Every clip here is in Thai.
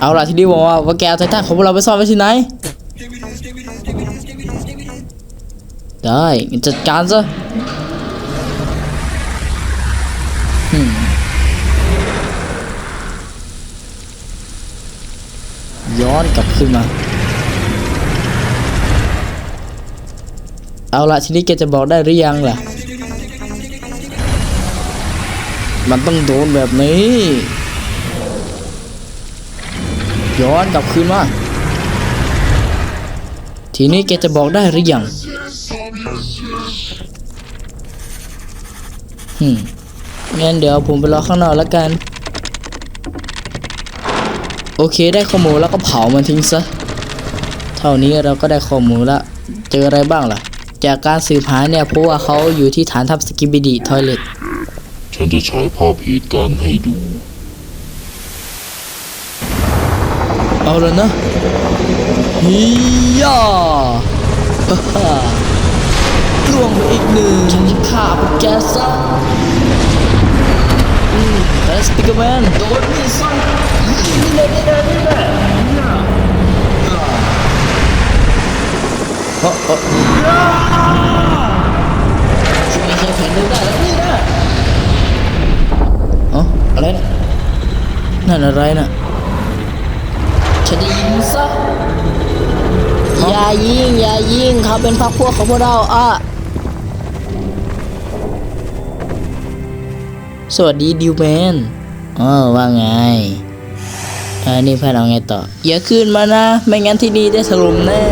เอาล่ะทีนี้บอกว่าว่าแกเอาไททันของพวกเราไปซ่อนไว้ที่ไหน ได้จัดการซะย้อนกลับขึ้นมา เอาละทีนี้แกจะบอกได้หรือยังล่ะ มันต้องโดนแบบนี้ ย้อนกลับคืนมาทีนี้แกจะบอกได้หรือยังหืมงั้นเดี๋ยวผมไปรอข้างนอกแล้วกัน โอเคได้ข้อมูลแล้วก็เผามันทิ้งซะ เท่านี้เราก็ได้ข้อมูลละ เจออะไรบ้างล่ะ จากการสืบหาเนี่ยเพราะว่าเขาอยู่ที่ฐานทัพสกิบิดีทอยเลต ฉันจะฉายภาพเหตุการณ์ให้ดู เอาแล้วนะฮิยาฮ่าฮ่าล่วงไปอีกหนึ่งฉันจะฆ่าพวกแกซะอืมแต่สปิกเกอร์แมนโดนมีซ่อนนี่เลยนี่เลยนี่เลยโอ้โอ้ช่ อ๋ออะไรนะนั่นอะไรนะฉันจะยิงซะอย่ายิงอย่ายิงเขาเป็นพรรคพวกของพวกเราอะสวัสดีดิวแมนอ๋อว่าไงอันนี้เพื่อนเอาไงต่อ อย่าขึ้นมานะ ไม่งั้นที่นี่ได้ถล่มแน่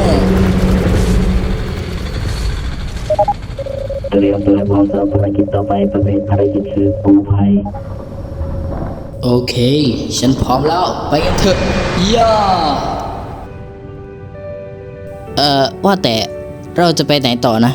เตรียมตัวพร้อมสำหรับภารกิจต่อไปประเภทภารกิจคือกู้ภัย โอเค ฉันพร้อมแล้ว ไปกันเถอะย่าเอ่อ ว่าแต่เราจะไปไหนต่อนะ